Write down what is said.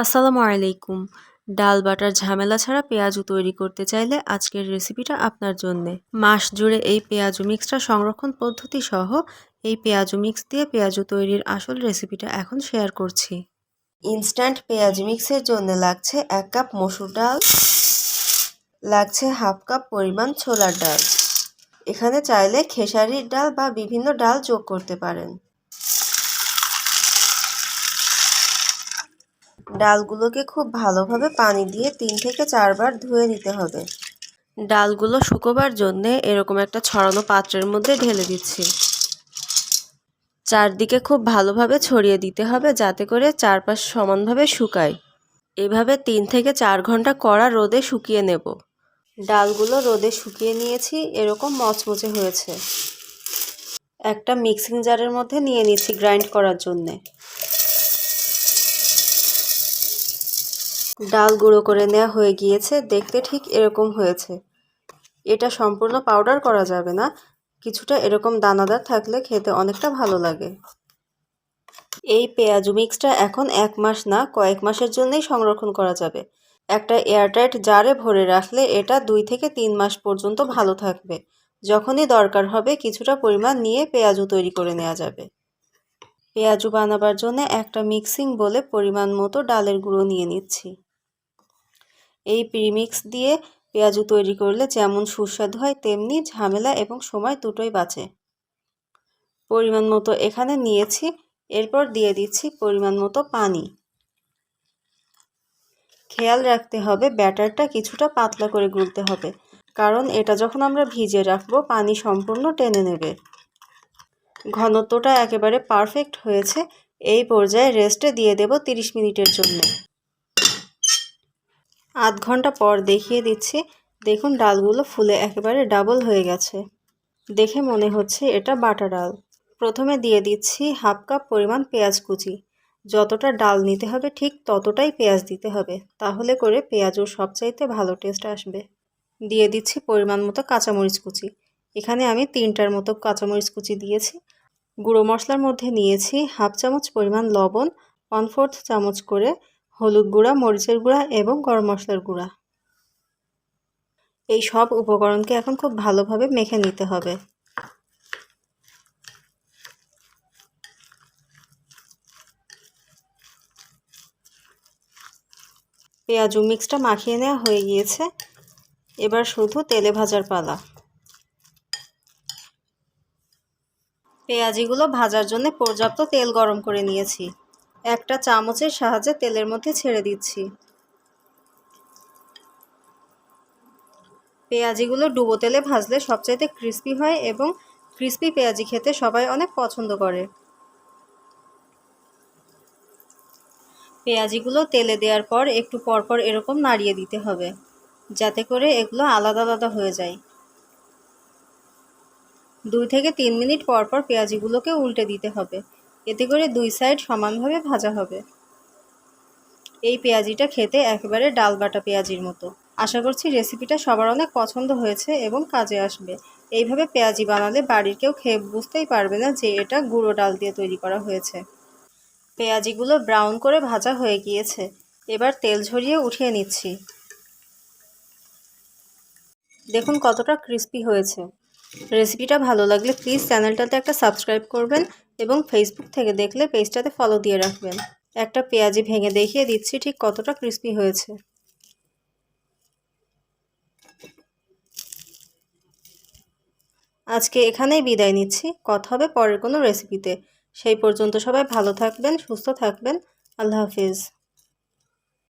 আসসালামু আলাইকুম। ডাল বাটার ঝামেলা ছাড়া পেঁয়াজু তৈরি করতে চাইলে আজকের রেসিপিটা আপনার জন্যে। মাস জুড়ে এই পেঁয়াজু মিক্সটা সংরক্ষণ পদ্ধতি সহ এই পেঁয়াজু মিক্স দিয়ে পেঁয়াজু তৈরির আসল রেসিপিটা এখন শেয়ার করছি। ইনস্ট্যান্ট পেঁয়াজ মিক্সের জন্য লাগছে এক কাপ মসুর ডাল, লাগছে হাফ কাপ পরিমাণ ছোলার ডাল। এখানে চাইলে খেসারির ডাল বা বিভিন্ন ডাল যোগ করতে পারেন। ডালগুলোকে খুব ভালোভাবে পানি দিয়ে তিন থেকে চারবার ধুয়ে নিতে হবে। ডালগুলো শুকোবার জন্যে এরকম একটা ছড়ানো পাত্রের মধ্যে ঢেলে দিচ্ছি। চারদিকে খুব ভালোভাবে ছড়িয়ে দিতে হবে যাতে করে চারপাশ সমানভাবে শুকায়। এভাবে তিন থেকে চার ঘণ্টা কড়া রোদে শুকিয়ে নেব। ডালগুলো রোদে শুকিয়ে নিয়েছি, এরকম মচমচে হয়েছে। একটা মিক্সিং জারের মধ্যে নিয়ে নিচ্ছি গ্রাইন্ড করার জন্যে। ডাল গুঁড়ো করে নেওয়া হয়ে গিয়েছে, দেখতে ঠিক এরকম হয়েছে। এটা সম্পূর্ণ পাউডার করা যাবে না, কিছুটা এরকম দানাদার থাকলে খেতে অনেকটা ভালো লাগে। এই পেঁয়াজু মিক্সটা এখন এক মাস না, কয়েক মাসের জন্যই সংরক্ষণ করা যাবে। একটা এয়ারটাইট জারে ভরে রাখলে এটা দুই থেকে তিন মাস পর্যন্ত ভালো থাকবে। যখনই দরকার হবে, কিছুটা পরিমাণ নিয়ে পেঁয়াজু তৈরি করে নেওয়া যাবে। পেঁয়াজু বানাবার জন্য একটা মিক্সিং বলে পরিমাণ মতো ডালের গুঁড়ো নিয়ে নিচ্ছি। এই প্রিমিক্স দিয়ে পেঁয়াজু তৈরি করলে যেমন সুস্বাদু হয়, তেমনি ঝামেলা এবং সময় দুটোই বাঁচে। পরিমাণ মতো এখানে নিয়েছি, এরপর দিয়ে দিচ্ছি পরিমাণ মতো পানি। খেয়াল রাখতে হবে, ব্যাটারটা কিছুটা পাতলা করে গুলতে হবে, কারণ এটা যখন আমরা ভিজে রাখব, পানি সম্পূর্ণ টেনে নেবে। ঘনত্বটা একেবারে পারফেক্ট হয়েছে, এই পর্যায়ে রেস্টে দিয়ে দেব তিরিশ মিনিটের জন্য। আধ ঘণ্টা পর দেখিয়ে দিচ্ছি। দেখুন, ডালগুলো ফুলে একেবারে ডাবল হয়ে গেছে। দেখে মনে হচ্ছে এটা বাটা ডাল। প্রথমে দিয়ে দিচ্ছি হাফ কাপ পরিমাণ পেঁয়াজ কুচি। যতটা ডাল নিতে হবে ঠিক ততটাই পেঁয়াজ দিতে হবে। তাহলে করে পেঁয়াজও সবচাইতে ভালো টেস্ট আসবে। দিয়ে দিচ্ছি পরিমাণ মতো কাঁচামরিচ কুচি। এখানে আমি তিনটার মতো কাঁচামরিচ কুচি দিয়েছি। গুঁড়ো মশলার মধ্যে নিয়েছি হাফ চামচ পরিমাণ লবণ ওয়ান ফোর্থ চামচ করে হলুদ গুঁড়া, মরিচের গুঁড়া এবং গরম মশলার গুঁড়া। এই সব উপকরণকে এখন খুব ভালোভাবে মেখে নিতে হবে। পেঁয়াজু মিক্সটা মাখিয়ে নেওয়া হয়ে গিয়েছে। এবার শুধু তেলে ভাজার পালা। পেঁয়াজিগুলো ভাজার জন্য পর্যাপ্ত তেল গরম করে নিয়েছি। একটা চামচের সাহায্যে তেলের মধ্যে ছেড়ে দিচ্ছি। পেঁয়াজিগুলো ডুবো তেলে ভাজলে সবচাইতে ক্রিস্পি হয় এবং ক্রিস্পি পেঁয়াজি খেতে সবাই অনেক পছন্দ করে। পেঁয়াজিগুলো তেলে দেওয়ার পর একটু পরপর এরকম নাড়িয়ে দিতে হবে, যাতে করে এগুলো আলাদা আলাদা হয়ে যায়। দুই থেকে তিন মিনিট পর পর পেঁয়াজিগুলোকে উল্টে দিতে হবে। এতে করে দুই সাইড সমানভাবে ভাজা হবে। এই পেঁয়াজিটা খেতে একেবারে ডাল বাটা পেঁয়াজির মতো। আশা করছি রেসিপিটা সবার অনেক পছন্দ হয়েছে এবং কাজে আসবে। এইভাবে পেঁয়াজি বানালে বাড়ির কেউ খেয়ে বুঝতেই পারবে না যে এটা গুঁড়ো ডাল দিয়ে তৈরি করা হয়েছে। পেঁয়াজিগুলো ব্রাউন করে ভাজা হয়ে গিয়েছে। এবার তেল ঝরিয়ে উঠিয়ে নিচ্ছি। দেখুন কতটা ক্রিস্পি হয়েছে। রেসিপিটা ভালো লাগলে প্লিজ চ্যানেলটাতে একটা সাবস্ক্রাইব করবেন এবং ফেসবুক থেকে দেখলে পেজটাতে ফলো দিয়ে রাখবেন। একটা পেঁয়াজি ভেঙে দেখিয়ে দিচ্ছি ঠিক কতটা ক্রিস্পি হয়েছে। আজকে এখানেই বিদায় নিচ্ছি। কথা হবে পরের কোনো রেসিপিতে সেই পর্যন্ত সবাই ভালো থাকবেন, সুস্থ থাকবেন। আল্লাহ হাফিজ।